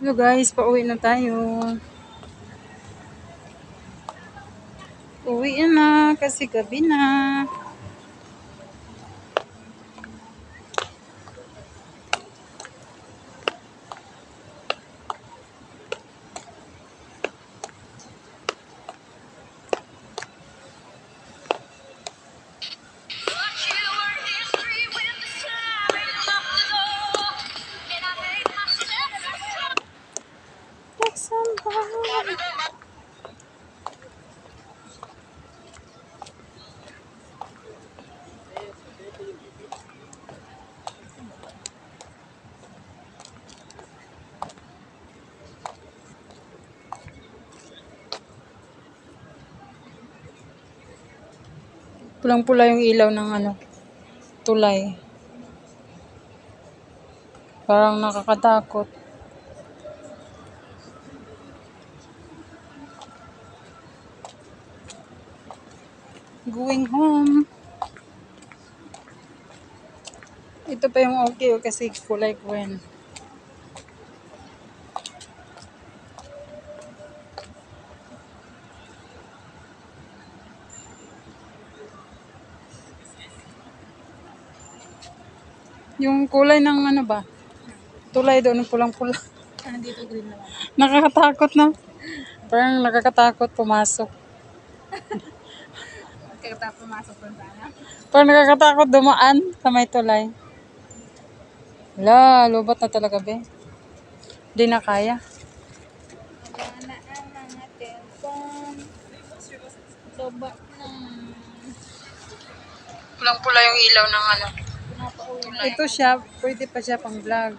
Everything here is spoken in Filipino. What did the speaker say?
Hello guys, pauwi na tayo. Uwi na kasi gabi na. Somebody. Pulang-pula yung ilaw ng ano, tulay. Parang nakakatakot. Going home. Ito pa yung okay oh, kasi kulay green. Yung kulay ng ano ba? Tulay doon, pulang-pula. Ah, dito green naman. Nakakatakot na. Parang nakakatakot pumasok. Kaya tayo pumasok doon sana. Parang nakakatakot dumaan sa may tulay. Wala, lubot na talaga, be. Hindi na kaya. Wala na ang mga telpon. Loba na. Pulang-pula yung ilaw ng ano. Ito siya, pwede pa siya pang vlog.